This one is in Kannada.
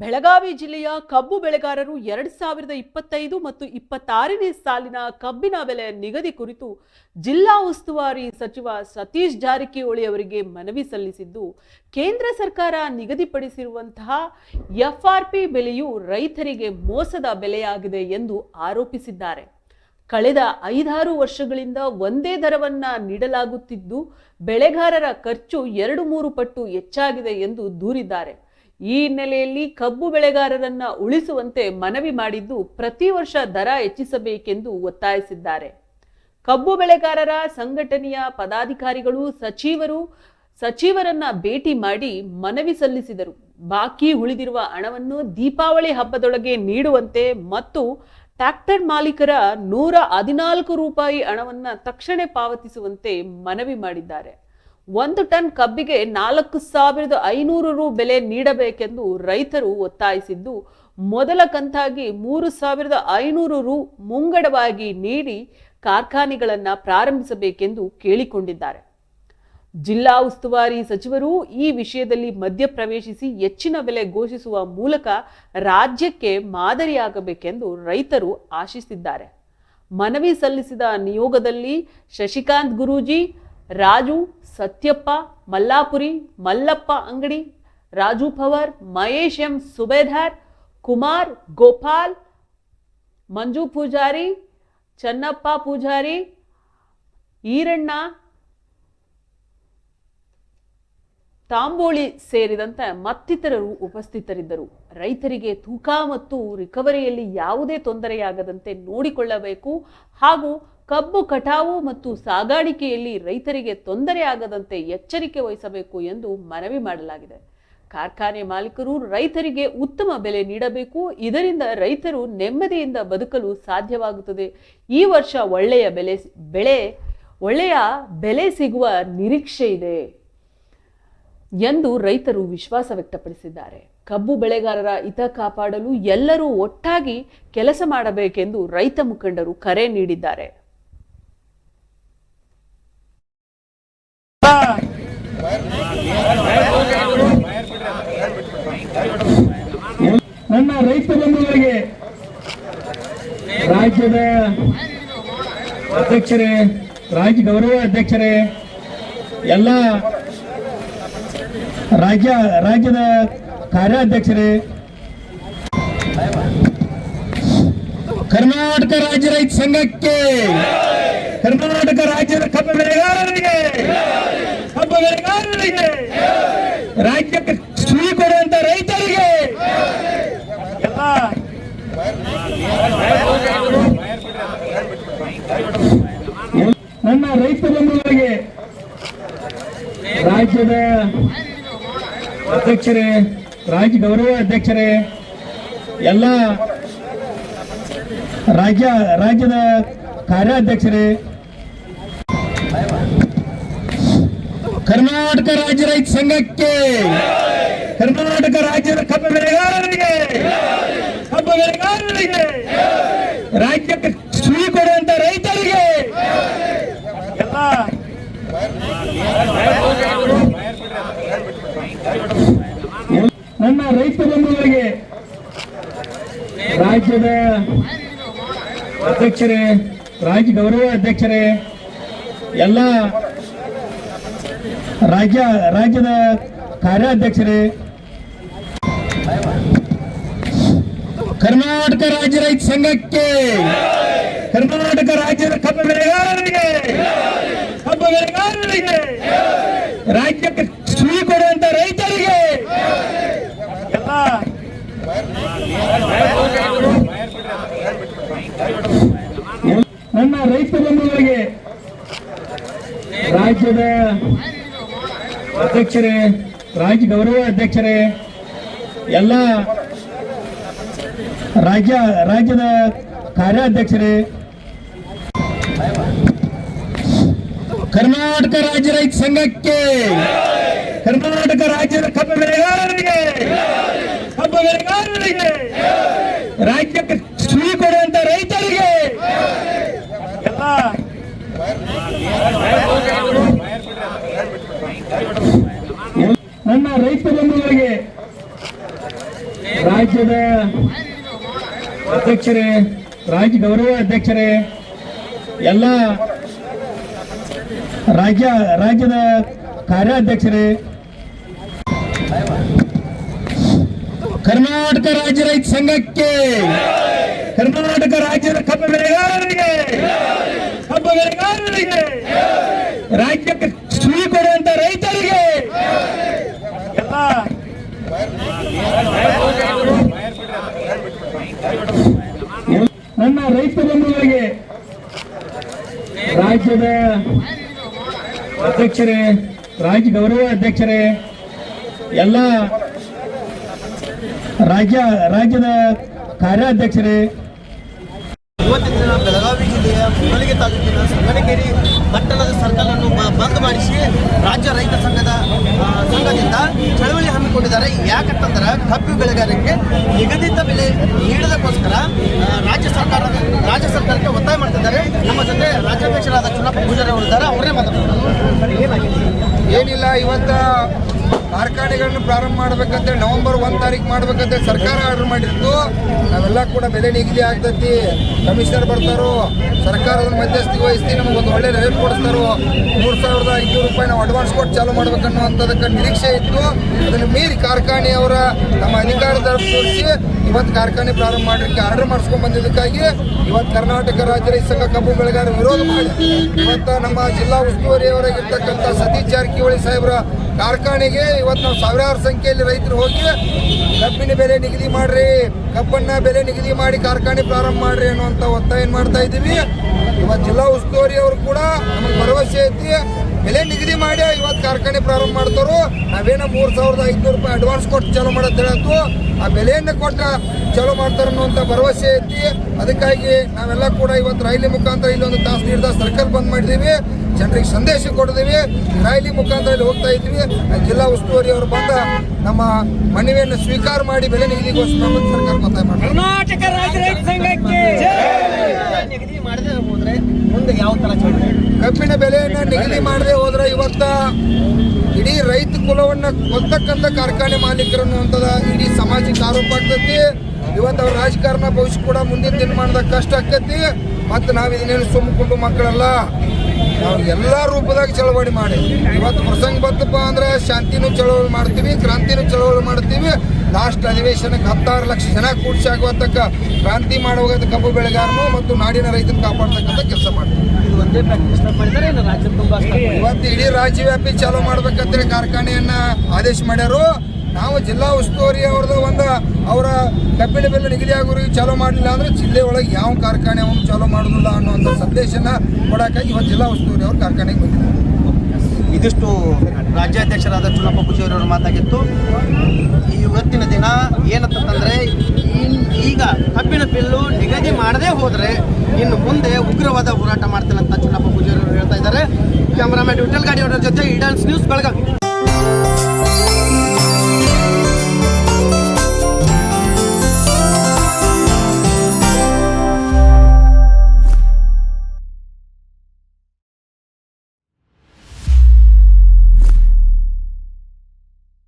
ಬೆಳಗಾವಿ ಜಿಲ್ಲೆಯ ಕಬ್ಬು ಬೆಳೆಗಾರರು ಎರಡ್ ಸಾವಿರದ ಇಪ್ಪತ್ತೈದು ಮತ್ತು ಇಪ್ಪತ್ತಾರನೇ ಸಾಲಿನ ಕಬ್ಬಿನ ಬೆಲೆ ನಿಗದಿ ಕುರಿತು ಜಿಲ್ಲಾ ಉಸ್ತುವಾರಿ ಸಚಿವ ಸತೀಶ್ ಜಾರಕಿಹೊಳಿ ಅವರಿಗೆ ಮನವಿ ಸಲ್ಲಿಸಿದ್ದು, ಕೇಂದ್ರ ಸರ್ಕಾರ ನಿಗದಿಪಡಿಸಿರುವಂತಹ ಎಫ್ಆರ್ಪಿ ಬೆಲೆಯು ರೈತರಿಗೆ ಮೋಸದ ಬೆಲೆಯಾಗಿದೆ ಎಂದು ಆರೋಪಿಸಿದ್ದಾರೆ. ಕಳೆದ ಐದಾರು ವರ್ಷಗಳಿಂದ ಒಂದೇ ದರವನ್ನ ನೀಡಲಾಗುತ್ತಿದ್ದು, ಬೆಳೆಗಾರರ ಖರ್ಚು ಎರಡು ಮೂರು ಪಟ್ಟು ಹೆಚ್ಚಾಗಿದೆ ಎಂದು ದೂರಿದ್ದಾರೆ. ಈ ಹಿನ್ನೆಲೆಯಲ್ಲಿ ಕಬ್ಬು ಬೆಳೆಗಾರರನ್ನ ಉಳಿಸುವಂತೆ ಮನವಿ ಮಾಡಿದ್ದು ಪ್ರತಿ ವರ್ಷ ದರ ಹೆಚ್ಚಿಸಬೇಕೆಂದು ಒತ್ತಾಯಿಸಿದ್ದಾರೆ. ಕಬ್ಬು ಬೆಳೆಗಾರರ ಸಂಘಟನೆಯ ಪದಾಧಿಕಾರಿಗಳು, ಸಚಿವರು, ಸಚಿವರನ್ನ ಭೇಟಿ ಮಾಡಿ ಮನವಿ ಸಲ್ಲಿಸಿದರು. ಬಾಕಿ ಉಳಿದಿರುವ ಹಣವನ್ನು ದೀಪಾವಳಿ ಹಬ್ಬದೊಳಗೆ ನೀಡುವಂತೆ ಮತ್ತು ಟ್ರ್ಯಾಕ್ಟರ್ ಮಾಲೀಕರ ನೂರ ಹದಿನಾಲ್ಕು ರೂಪಾಯಿ ಹಣವನ್ನು ತಕ್ಷಣ ಪಾವತಿಸುವಂತೆ ಮನವಿ ಮಾಡಿದ್ದಾರೆ. ಒಂದು ಟನ್ ಕಬ್ಬಿಗೆ ನಾಲ್ಕು ಸಾವಿರದ ಐನೂರು ರು ಬೆಲೆ ನೀಡಬೇಕೆಂದು ರೈತರು ಒತ್ತಾಯಿಸಿದ್ದು, ಮೊದಲ ಕಂತಾಗಿ ಮೂರು ಸಾವಿರದ ಐನೂರು ರು ಮುಂಗಡವಾಗಿ ನೀಡಿ ಕಾರ್ಖಾನೆಗಳನ್ನು ಪ್ರಾರಂಭಿಸಬೇಕೆಂದು ಕೇಳಿಕೊಂಡಿದ್ದಾರೆ. ಜಿಲ್ಲಾ ಉಸ್ತುವಾರಿ ಸಚಿವರು ಈ ವಿಷಯದಲ್ಲಿ ಮಧ್ಯಪ್ರವೇಶಿಸಿ ಹೆಚ್ಚಿನ ಬೆಲೆ ಘೋಷಿಸುವ ಮೂಲಕ ರಾಜ್ಯಕ್ಕೆ ಮಾದರಿಯಾಗಬೇಕೆಂದು ರೈತರು ಆಶಿಸಿದ್ದಾರೆ. ಮನವಿ ಸಲ್ಲಿಸಿದ ನಿಯೋಗದಲ್ಲಿ ಶಶಿಕಾಂತ್ ಗುರೂಜಿ ರಾಜು, ಸತ್ಯಪ್ಪ, ಮಲ್ಲಾಪುರಿ, ಮಲ್ಲಪ್ಪ ಅಂಗಡಿ, ರಾಜು ಪವರ್, ಮಹೇಶ್ ಎಂ ಸುಬೇದಾರ್, ಕುಮಾರ್, ಗೋಪಾಲ್, ಮಂಜು ಪೂಜಾರಿ, ಚನ್ನಪ್ಪ ಪೂಜಾರಿ, ಈರಣ್ಣ, ತಾಂಬೋಳಿ ಸೇರಿದಂತೆ ಮತ್ತಿತರರು ಉಪಸ್ಥಿತರಿದ್ದರು. ರೈತರಿಗೆ ತೂಕ ಮತ್ತು ರಿಕವರಿಯಲ್ಲಿ ಯಾವುದೇ ತೊಂದರೆಯಾಗದಂತೆ ನೋಡಿಕೊಳ್ಳಬೇಕು ಹಾಗೂ ಕಬ್ಬು ಕಟಾವು ಮತ್ತು ಸಾಗಾಣಿಕೆಯಲ್ಲಿ ರೈತರಿಗೆ ತೊಂದರೆ ಆಗದಂತೆ ಎಚ್ಚರಿಕೆ ವಹಿಸಬೇಕು ಎಂದು ಮನವಿ ಮಾಡಲಾಗಿದೆ. ಕಾರ್ಖಾನೆ ಮಾಲೀಕರು ರೈತರಿಗೆ ಉತ್ತಮ ಬೆಲೆ ನೀಡಬೇಕು. ಇದರಿಂದ ರೈತರು ನೆಮ್ಮದಿಯಿಂದ ಬದುಕಲು ಸಾಧ್ಯವಾಗುತ್ತದೆ. ಈ ವರ್ಷ ಒಳ್ಳೆಯ ಬೆಲೆ ಬೆಳೆ, ಒಳ್ಳೆಯ ಬೆಲೆ ಸಿಗುವ ನಿರೀಕ್ಷೆ ಇದೆ ಎಂದು ರೈತರು ವಿಶ್ವಾಸ ವ್ಯಕ್ತಪಡಿಸಿದ್ದಾರೆ. ಕಬ್ಬು ಬೆಳೆಗಾರರ ಹಿತ ಕಾಪಾಡಲು ಎಲ್ಲರೂ ಒಟ್ಟಾಗಿ ಕೆಲಸ ಮಾಡಬೇಕೆಂದು ರೈತ ಮುಖಂಡರು ಕರೆ ನೀಡಿದ್ದಾರೆ. ನನ್ನ ರೈತ ಬಂಧುಗಳಿಗೆ ರಾಜ್ಯದ ಅಧ್ಯಕ್ಷರೇ, ರಾಜ್ಯ ಗೌರವ ಅಧ್ಯಕ್ಷರೇ, ಎಲ್ಲ ರಾಜ್ಯ, ರಾಜ್ಯದ ಕಾರ್ಯಾಧ್ಯಕ್ಷರೇ ಕರ್ನಾಟಕ ರಾಜ್ಯ ರೈತ ಸಂಘಕ್ಕೆ ಕರ್ನಾಟಕ ರಾಜ್ಯದ ಕಬ್ಬು ಬೆಳೆಗಾರರಿಗೆ ಕಬ್ಬು ಬೆಳೆಗಾರರಿಗೆ ರಾಜ್ಯಕ್ಕೆ ಶ್ರೀ ಕೊಡುವಂತ ರೈತರಿಗೆ ನನ್ನ ರೈತ ಬಂಧುಗಳಿಗೆ ರಾಜ್ಯದ ಅಧ್ಯಕ್ಷರೇ, ರಾಜ್ಯ ಗೌರವ ಅಧ್ಯಕ್ಷರೇ, ಎಲ್ಲ ರಾಜ್ಯ, ರಾಜ್ಯದ ಕಾರ್ಯಾಧ್ಯಕ್ಷರೇ ಕರ್ನಾಟಕ ರಾಜ್ಯ ರೈತ ಸಂಘಕ್ಕೆ, ಕರ್ನಾಟಕ ರಾಜ್ಯದ ಕಬ್ಬು ಬೆಳೆಗಾರರಿಗೆ ಕಬ್ಬು ಬೆಳೆಗಾರರಿಗೆ, ರಾಜ್ಯಕ್ಕೆ ಸುಳಿ ಕೊಡುವಂತ ರೈತರಿಗೆ ನನ್ನ ರೈತ ಬಂಧುಗಳಿಗೆ ರಾಜ್ಯದ ಅಧ್ಯಕ್ಷರೇ, ರಾಜ್ಯ ಗೌರವ ಅಧ್ಯಕ್ಷರೇ, ಎಲ್ಲ ರಾಜ್ಯ, ರಾಜ್ಯದ ಕಾರ್ಯಾಧ್ಯಕ್ಷರೇ. ಕರ್ನಾಟಕ ರಾಜ್ಯ ರೈತ ಸಂಘಕ್ಕೆ, ಕರ್ನಾಟಕ ರಾಜ್ಯದ ಕಬ್ಬು ಬೆಳೆಗಾರರಿಗೆ ಕಬ್ಬು ಬೆಳೆಗಾರರಿಗೆ, ರಾಜ್ಯಕ್ಕೆ ಶ್ರೀ ಕೊಡುವಂತ ರೈತರಿಗೆ ನನ್ನ ರೈತ ಬಂಧುಗಳಿಗೆ, ರಾಜ್ಯದ ಅಧ್ಯಕ್ಷರೇ, ರಾಜ್ಯ ಗೌರವ ಅಧ್ಯಕ್ಷರೇ, ಎಲ್ಲ ರಾಜ್ಯ, ರಾಜ್ಯದ ಕಾರ್ಯಾಧ್ಯಕ್ಷರೇ, ಕರ್ನಾಟಕ ರಾಜ್ಯ ರೈತ ಸಂಘಕ್ಕೆ, ಕರ್ನಾಟಕ ರಾಜ್ಯದ ಕಬ್ಬು ಬೆಳೆಗಾರರಿಗೆ ಕಬ್ಬು ಬೆಳೆಗಾರರಿಗೆ, ರಾಜ್ಯಕ್ಕೆ ಶ್ರೀ ಕೊಡುವಂತ ರೈತರಿಗೆ, ಎಲ್ಲ ನನ್ನ ರೈತ ಬಂಧುಗಳಿಗೆ ರಾಜ್ಯದ ಅಧ್ಯಕ್ಷರೇ, ರಾಜ್ಯ ಗೌರವ ಅಧ್ಯಕ್ಷರೇ, ಎಲ್ಲ ರಾಜ್ಯ, ರಾಜ್ಯದ ಕಾರ್ಯಾಧ್ಯಕ್ಷರೇ, ಕರ್ನಾಟಕ ರಾಜ್ಯ ರೈತ ಸಂಘಕ್ಕೆ, ಕರ್ನಾಟಕ ರಾಜ್ಯದ ಕಬ್ಬು ಬೆಳೆಗಾರರಿಗೆ ಕಬ್ಬು ಬೆಳೆಗಾರರಿಗೆ, ರಾಜ್ಯಕ್ಕೆ ಕೊಡುವಂತ ರೈತರಿಗೆ ಎಲ್ಲ ನನ್ನ ರೈತ ಬಂಧುಗಳಿಗೆ ರಾಜ್ಯದ ಅಧ್ಯಕ್ಷರೇ, ರಾಜ್ಯ ಗೌರವ ಅಧ್ಯಕ್ಷರೇ, ಎಲ್ಲ ರಾಜ್ಯ, ರಾಜ್ಯದ ಕಾರ್ಯಾಧ್ಯಕ್ಷರೇ. ಇವತ್ತಿನ ಬೆಳಗಾವಿ ಜಿಲ್ಲೆಯ ಮುನ್ನಲಿಗೆ ತಾಲೂಕಿನ ಸಂಗನಕೇರಿ ಪಟ್ಟಣದ ಸರ್ಕಲ್ ಅನ್ನು ಬಂದ್ ಮಾಡಿಸಿ ರಾಜ್ಯ ರೈತ ಸಂಘದ ಸಂಘದಿಂದ ಚಳವಳಿ ಹಮ್ಮಿಕೊಂಡಿದ್ದಾರೆ. ಯಾಕಂತಂದ್ರೆ ಕಬ್ಬು ಬೆಳೆಗಾರರಿಗೆ ನಿಗದಿತ ಬೆಲೆ ನೀಡದಕ್ಕೋಸ್ಕರ ರಾಜ್ಯ ಸರ್ಕಾರ, ರಾಜ್ಯ ಸರ್ಕಾರಕ್ಕೆ ಒತ್ತಾಯ ಮಾಡ್ತಿದ್ದಾರೆ. ನಮ್ಮ ಜೊತೆ ರಾಜ್ಯಾಧ್ಯಕ್ಷರಾದ ಚುನಪ್ಪ ಪೂಜಾರಿ ಅವರು ಇದ್ದಾರೆ. ಅವರೇ ಮಾತಾಡ್ತಾರೆ. ಏನಿಲ್ಲ, ಇವತ್ತ ಕಾರ್ಖಾನೆಗಳನ್ನು ಪ್ರಾರಂಭ ಮಾಡ್ಬೇಕಂತೇಳಿ ನವೆಂಬರ್ ಒಂದ್ ತಾರೀಕು ಮಾಡ್ಬೇಕಂತೇಳಿ ಸರ್ಕಾರ ಆರ್ಡರ್ ಮಾಡಿದ್ದು. ನಾವೆಲ್ಲ ಕೂಡ ಬೆಲೆ ನಿಗದಿ ಆಗ್ತೈತಿ. ಕಮಿಷನರ್ ಬರ್ತಾರೋ, ಸರ್ಕಾರದ ಮಧ್ಯಸ್ಥಿ ವಹಿಸಿ ನಮಗೊಂದು ಒಳ್ಳೆ ರೇಟ್ ಕೊಡಿಸ್ತಾರೋ. ಮೂರು ಸಾವಿರದ ಐನೂರು ರೂಪಾಯಿ ನಾವು ಅಡ್ವಾನ್ಸ್ ಕೊಟ್ಟು ಚಾಲೂ ಮಾಡ್ಬೇಕನ್ನುವಂಥದಕ್ಕೆ ನಿರೀಕ್ಷೆ ಇತ್ತು. ಅದನ್ನು ಮೀರಿ ಕಾರ್ಖಾನೆಯವರ ನಮ್ಮ ಅಧಿಕಾರದ ತೋರಿಸಿ ಇವತ್ತು ಕಾರ್ಖಾನೆ ಪ್ರಾರಂಭ ಮಾಡಲಿಕ್ಕೆ ಆರ್ಡರ್ ಮಾಡಿಸ್ಕೊಂಡ್ ಬಂದಿದ್ದಕ್ಕಾಗಿ ಇವತ್ತು ಕರ್ನಾಟಕ ರಾಜ್ಯ ರೈತ ಸಂಘ ಕಬ್ಬು ಬೆಳೆಗಾರ ವಿರೋಧ ಮಾಡಿ. ಇವತ್ತು ನಮ್ಮ ಜಿಲ್ಲಾ ಉಸ್ತುವಾರಿಯವರಾಗಿರ್ತಕ್ಕಂಥ ಸತೀಶ್ ಜಾರಕಿಹೊಳಿ ಸಾಹೇಬರ ಕಾರ್ಖಾನೆಗೆ ಇವತ್ತು ನಾವು ಸಾವಿರಾರು ಸಂಖ್ಯೆಯಲ್ಲಿ ರೈತರು ಹೋಗಿ ಕಬ್ಬಿನ ಬೆಲೆ ನಿಗದಿ ಮಾಡ್ರಿ, ಕಬ್ಬನ್ನ ಬೆಲೆ ನಿಗದಿ ಮಾಡಿ ಕಾರ್ಖಾನೆ ಪ್ರಾರಂಭ ಮಾಡ್ರಿ ಅನ್ನುವಂಥ ಒತ್ತಾಯ ಮಾಡ್ತಾ ಇದ್ದೀವಿ. ಇವತ್ತು ಜಿಲ್ಲಾ ಉಸ್ತುವಾರಿ ಅವರು ಕೂಡ ನಮಗೆ ಭರವಸೆ ಐತಿ. ಬೆಲೆ ನಿಗದಿ ಮಾಡಿ ಇವತ್ತು ಕಾರ್ಖಾನೆ ಪ್ರಾರಂಭ ಮಾಡ್ತಾರೋ ನಾವೇನೋ ಮೂರು ಸಾವಿರದ ಐದುನೂರು ರೂಪಾಯಿ ಅಡ್ವಾನ್ಸ್ ಕೊಟ್ಟು ಚಾಲೂ ಮಾಡೋದು ಹೇಳತ್ತು ಆ ಬೆಲೆಯನ್ನು ಕೊಟ್ಟ ಚಾಲೂ ಮಾಡ್ತಾರೆ ಅನ್ನುವಂಥ ಭರವಸೆ ಐತಿ. ಅದಕ್ಕಾಗಿ ನಾವೆಲ್ಲ ಕೂಡ ಇವತ್ತು ರೈಲಿ ಮುಖಾಂತರ ಇಲ್ಲೊಂದು ತಾಸು ನೀಡಿದ ಸರ್ಕಲ್ ಬಂದ್ ಮಾಡಿದ್ದೀವಿ ಜನರಿಗೆ ಸಂದೇಶ ಕೊಡಿದೀವಿ ರಾಯಲಿ ಮುಖಾಂತರ ಇಲ್ಲಿ ಹೋಗ್ತಾ ಇದ್ವಿ ಜಿಲ್ಲಾ ಉಸ್ತುವಾರಿ ಅವರು ಬಂದ ನಮ್ಮ ಮನವಿಯನ್ನು ಸ್ವೀಕಾರ ಮಾಡಿ ಬೆಲೆ ನಿಗದಿಗೋಸ್ಕರ ಮತ್ತು ಸರ್ಕಾರ ಒತ್ತಾಯ ಮಾಡ್ತಾರೆ. ನಿಗದಿ ಮಾಡದೆ ಹೋದ್ರೆ ಮುಂದೆ ಯಾವ ತರ ಕಬ್ಬಿನ ಬೆಲೆಯನ್ನು ನಿಗದಿ ಮಾಡದೆ ಹೋದ್ರೆ ಇವತ್ತ ಇಡೀ ರೈತ ಕುಲವನ್ನ ಕೊಲ್ತಕ್ಕಂಥ ಕಾರ್ಖಾನೆ ಮಾಲೀಕರು ಅಂತದ ಇಡೀ ಸಮಾಜಕ್ಕೆ ಆರೋಪ ಆಗ್ತೈತಿ. ಇವತ್ತು ಅವ್ರ ರಾಜಕಾರಣ ಭವಿಷ್ಯ ಕೂಡ ಮುಂದಿನ ದಿನಮಾನದಾಗ ಕಷ್ಟ ಆಕತಿ ಮತ್ತು ನಾವು ಇದನ್ನೇನು ಸುಮ್ಮಕೊಂಡು ಮಕ್ಕಳೆಲ್ಲ. ನಾವು ಎಲ್ಲ ರೂಪದಾಗ ಚಳವಳಿ ಮಾಡಿ. ಇವತ್ತು ಪ್ರಸಂಗ ಬಂತಪ್ಪ ಅಂದ್ರೆ ಶಾಂತಿನೂ ಚಳವಳಿ ಮಾಡ್ತೀವಿ ಕ್ರಾಂತಿನೂ ಚಳವಳಿ ಮಾಡ್ತೀವಿ. ಲಾಸ್ಟ್ ಅಧಿವೇಶನಕ್ಕೆ ಹತ್ತಾರು ಲಕ್ಷ ಜನ ಕೂಡಿಸಿ ಆಗುವಂತಕ್ಕ ಕ್ರಾಂತಿ ಮಾಡುವಾಗ ಕಬ್ಬು ಬೆಳೆಗಾರನು ಮತ್ತು ನಾಡಿನ ರೈತನ ಕಾಪಾಡ್ತಕ್ಕಂಥ ಕೆಲಸ ಮಾಡ್ತೀವಿ. ಇವತ್ತು ಇಡೀ ರಾಜ್ಯವ್ಯಾಪಿ ಚಾಲೂ ಮಾಡ್ಬೇಕಂತೇಳಿ ಕಾರ್ಖಾನೆಯನ್ನ ಆದೇಶ ಮಾಡ್ಯಾರು. ನಾವು ಜಿಲ್ಲಾ ಉಸ್ತುವಾರಿ ಅವ್ರದ್ದು ಒಂದು, ಅವರ ಕಬ್ಬಿಣ ಬೆಲೆ ನಿಗದಿ ಆಗೋರಿಗೆ ಚಾಲೂ ಮಾಡಲಿಲ್ಲ ಅಂದ್ರೆ ಜಿಲ್ಲೆ ಒಳಗೆ ಯಾವ ಕಾರ್ಖಾನೆ ಅವನು ಚಾಲೂ ಮಾಡೋದಿಲ್ಲ ಅನ್ನುವಂಥ ಸಂದೇಶನ ಕೊಡಕ್ಕಾಗಿ ಇವತ್ತು ಜಿಲ್ಲಾ ಉಸ್ತುವಾರಿ ಅವ್ರ ಕಾರ್ಖಾನೆಗೆ ಬಂದಿದ್ದಾರೆ. ಇದಿಷ್ಟು ರಾಜ್ಯಾಧ್ಯಕ್ಷರಾದ ಚುನಪ್ಪ ಪೂಜಾರಿ ಅವರ ಮಾತಾಗಿತ್ತು. ಇವತ್ತಿನ ದಿನ ಏನಂತಂದರೆ ಈಗ ಕಬ್ಬಿನ ಬಿಲ್ಲು ನಿಗದಿ ಮಾಡದೇ ಹೋದರೆ ಇನ್ನು ಮುಂದೆ ಉಗ್ರವಾದ ಹೋರಾಟ ಮಾಡ್ತೇನೆ ಅಂತ ಚುನಪ್ಪ ಪೂಜಾರಿ ಅವರು ಹೇಳ್ತಾ ಇದ್ದಾರೆ. ಕ್ಯಾಮರಾಮ್ಯಾನ್ ವಿಠಲ್ ಗಾಡಿ ಅವರ ಜೊತೆ ಇಡನ್ಸ್ ನ್ಯೂಸ್ ಬೆಳಗಾವಿ.